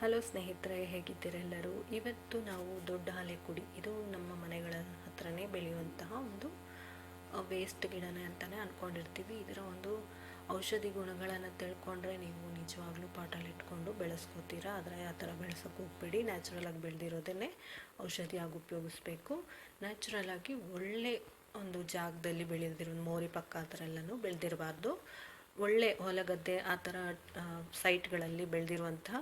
Hello ಸ್ನೇಹಿತರೆ ಹೇಗಿದ್ದೀರೆಲ್ಲರೂ ಇವತ್ತು ನಾವು ದೊಡ್ಡ ಆಲೆ ಕುಡಿ ಇದು ನಮ್ಮ ಮನೆಗಳ ಹತ್ರನೇ ಬೆಳೆಯುವಂತಹ ಒಂದು ವೇಸ್ಟ್ ಗಿಡನೇ ಅಂತಲೇ ಅಂದ್ಕೊಂಡಿರ್ತೀವಿ ಇದರ ಒಂದು ಔಷಧಿ ಗುಣಗಳನ್ನು ತಿಳ್ಕೊಂಡ್ರೆ ನೀವು ನಿಜವಾಗ್ಲೂ ಪಾಟಲ್ಲಿ ಇಟ್ಕೊಂಡು ಬೆಳೆಸ್ಕೋತೀರಾ? ಆದರೆ ಆ ಥರ ಬೆಳೆಸೋಕೆ ಹೋಗ್ಬೇಡಿ. ನ್ಯಾಚುರಲಾಗಿ ಬೆಳೆದಿರೋದನ್ನೇ ಔಷಧಿಯಾಗಿ ಉಪಯೋಗಿಸ್ಬೇಕು. ನ್ಯಾಚುರಲಾಗಿ ಒಳ್ಳೆ ಒಂದು ಜಾಗದಲ್ಲಿ ಬೆಳೆದಿರೋ ಮೋರಿ ಪಕ್ಕ ಆ ಥರ ಎಲ್ಲನೂ ಬೆಳೆದಿರಬಾರ್ದು. ಒಳ್ಳೆ ಹೊಲಗದ್ದೆ ಆ ಥರ ಸೈಟ್ಗಳಲ್ಲಿ ಬೆಳೆದಿರುವಂತಹ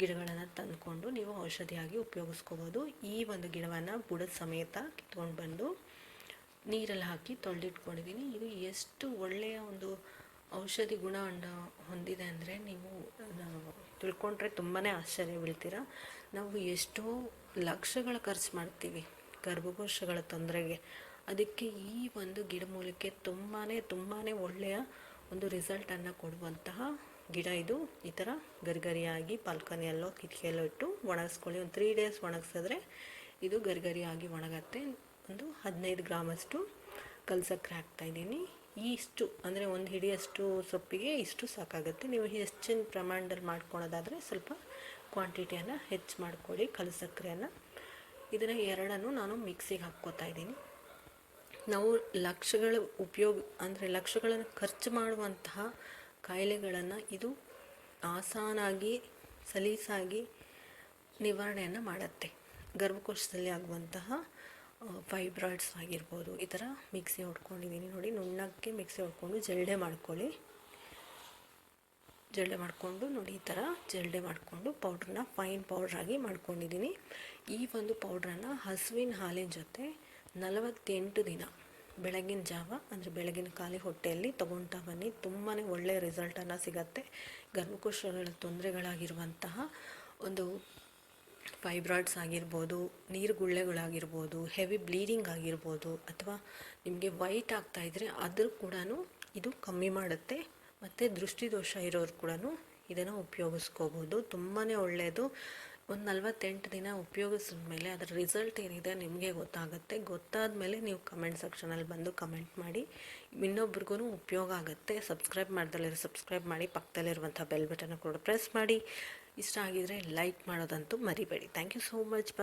ಗಿಡಗಳನ್ನು ತಂದುಕೊಂಡು ನೀವು ಔಷಧಿಯಾಗಿ ಉಪಯೋಗಿಸ್ಕೋಬೋದು. ಈ ಒಂದು ಗಿಡವನ್ನು ಬುಡದ ಸಮೇತ ಕಿತ್ಕೊಂಡು ಬಂದು ನೀರಲ್ಲಿ ಹಾಕಿ ತೊಳೆದಿಟ್ಕೊಂಡಿದ್ದೀನಿ ಇದು ಎಷ್ಟು ಒಳ್ಳೆಯ ಒಂದು ಔಷಧಿ ಗುಣವನ್ನು ಹೊಂದಿದೆ ಅಂದರೆ ನೀವು ತಿಳ್ಕೊಂಡ್ರೆ ತುಂಬಾ ಆಶ್ಚರ್ಯ ಬೀಳ್ತೀರ. ನಾವು ಎಷ್ಟೋ ಲಕ್ಷಗಳ ಖರ್ಚು ಮಾಡ್ತೀವಿ ಗರ್ಭಕೋಶಗಳ ತೊಂದರೆಗೆ. ಅದಕ್ಕೆ ಈ ಒಂದು ಗಿಡಮೂಲಿಕೆ ತುಂಬಾ ತುಂಬಾ ಒಳ್ಳೆಯ ಒಂದು ರಿಸಲ್ಟನ್ನು ಕೊಡುವಂತಹ ಗಿಡ ಇದು, ಈ ಥರ ಗರಿಗರಿಯಾಗಿ ಪಾಲ್ಕನಿಯಲ್ಲೋ ಕಿಟಕಿಯಲ್ಲೋ ಇಟ್ಟು ಒಣಗಿಸ್ಕೊಳ್ಳಿ. ಒಂದು ತ್ರೀ ಡೇಸ್ ಒಣಗಿಸಿದ್ರೆ ಇದು ಗರಿಗರಿಯಾಗಿ ಒಣಗತ್ತೆ. ಒಂದು ಹದಿನೈದು ಗ್ರಾಮಷ್ಟು ಕಲ್ಸಕ್ಕರೆ ಹಾಕ್ತಾಯಿದ್ದೀನಿ ಇಷ್ಟು ಅಂದರೆ ಒಂದು ಹಿಡಿಯಷ್ಟು ಸೊಪ್ಪಿಗೆ ಇಷ್ಟು ಸಾಕಾಗುತ್ತೆ. ನೀವು ಹೆಚ್ಚಿನ ಪ್ರಮಾಣದಲ್ಲಿ ಮಾಡ್ಕೊಳೋದಾದರೆ ಸ್ವಲ್ಪ ಕ್ವಾಂಟಿಟಿಯನ್ನು ಹೆಚ್ಚು ಮಾಡ್ಕೊಳ್ಳಿ ಕಲ್ಸಕ್ಕರೆಯನ್ನು ಇದನ್ನು ಎರಡನ್ನು ನಾನು ಮಿಕ್ಸಿಗೆ ಹಾಕ್ಕೋತಾ ಇದ್ದೀನಿ. ನಾವು ಲಕ್ಷಗಳ ಉಪಯೋಗ, ಅಂದರೆ ಲಕ್ಷಗಳನ್ನು ಖರ್ಚು ಮಾಡುವಂತಹ ಕಾಯಿಲೆಗಳನ್ನು ಇದು ಆಸಾನಾಗಿ, ಸಲೀಸಾಗಿ ನಿವಾರಣೆಯನ್ನು ಮಾಡುತ್ತೆ. ಗರ್ಭಕೋಶದಲ್ಲಿ ಆಗುವಂತಹ ಫೈಬ್ರಾಯ್ಡ್ಸ್ ಆಗಿರ್ಬೋದು, ಈ ಥರ ಮಿಕ್ಸಿ ಹೊಡ್ಕೊಂಡಿದ್ದೀನಿ ನೋಡಿ. ನುಣ್ಣಕ್ಕೆ ಮಿಕ್ಸಿ ಹೊಡ್ಕೊಂಡು ಜಲ್ಡೆ ಮಾಡ್ಕೊಳ್ಳಿ. ಜಲ್ಡೆ ಮಾಡಿಕೊಂಡು ನೋಡಿ, ಈ ಥರ ಜಲ್ಡೆ ಮಾಡಿಕೊಂಡು ಪೌಡ್ರನ್ನ ಫೈನ್ ಪೌಡ್ರಾಗಿ ಮಾಡ್ಕೊಂಡಿದ್ದೀನಿ ಈ ಒಂದು ಪೌಡ್ರನ್ನು ಹಸುವಿನ ಹಾಲಿನ ಜೊತೆ ನಲವತ್ತೆಂಟು ದಿನ ಬೆಳಗಿನ ಜಾವ, ಅಂದರೆ ಬೆಳಗಿನ ಖಾಲಿ ಹೊಟ್ಟೆಯಲ್ಲಿ ತೊಗೊಳ್ತಾ ಬನ್ನಿ. ತುಂಬಾ ಒಳ್ಳೆಯ ರಿಸಲ್ಟನ್ನು ಸಿಗತ್ತೆ. ಗರ್ಭಕೋಶಗಳ ತೊಂದರೆಗಳಾಗಿರುವಂತಹ ಒಂದು ಫೈಬ್ರಾಯ್ಡ್ಸ್ ಆಗಿರ್ಬೋದು ನೀರು ಗುಳ್ಳೆಗಳಾಗಿರ್ಬೋದು ಹೆವಿ ಬ್ಲೀಡಿಂಗ್ ಆಗಿರ್ಬೋದು, ಅಥವಾ ನಿಮಗೆ ವೈಟ್ ಆಗ್ತಾ ಇದ್ದರೆ ಅದ್ರ ಕೂಡ ಇದು ಕಮ್ಮಿ ಮಾಡುತ್ತೆ. ಮತ್ತು ದೃಷ್ಟಿದೋಷ ಇರೋರು ಕೂಡ ಇದನ್ನು ಉಪಯೋಗಿಸ್ಕೋಬೋದು. ತುಂಬಾ ಒಳ್ಳೆಯದು ಒಂದು ನಲ್ವತ್ತೆಂಟು ದಿನ ಉಪಯೋಗಿಸಿದ ಮೇಲೆ ಅದರ ರಿಸಲ್ಟ್ ಏನಿದೆ ನಿಮಗೆ ಗೊತ್ತಾಗುತ್ತೆ. ಗೊತ್ತಾದ ಮೇಲೆ ನೀವು ಕಮೆಂಟ್ ಸೆಕ್ಷನಲ್ಲಿ ಬಂದು ಕಮೆಂಟ್ ಮಾಡಿ. ಇನ್ನೊಬ್ರಿಗೂ ಉಪಯೋಗ ಆಗುತ್ತೆ. ಸಬ್ಸ್ಕ್ರೈಬ್ ಮಾಡ್ದಲ್ಲಿರೋ ಸಬ್ಸ್ಕ್ರೈಬ್ ಮಾಡಿ. ಪಕ್ಕದಲ್ಲಿರುವಂಥ ಬೆಲ್ ಬಟನ್ ಕೂಡ ಪ್ರೆಸ್ ಮಾಡಿ. ಇಷ್ಟ ಆಗಿದರೆ ಲೈಕ್ ಮಾಡೋದಂತೂ ಮರಿಬೇಡಿ. Thank you so much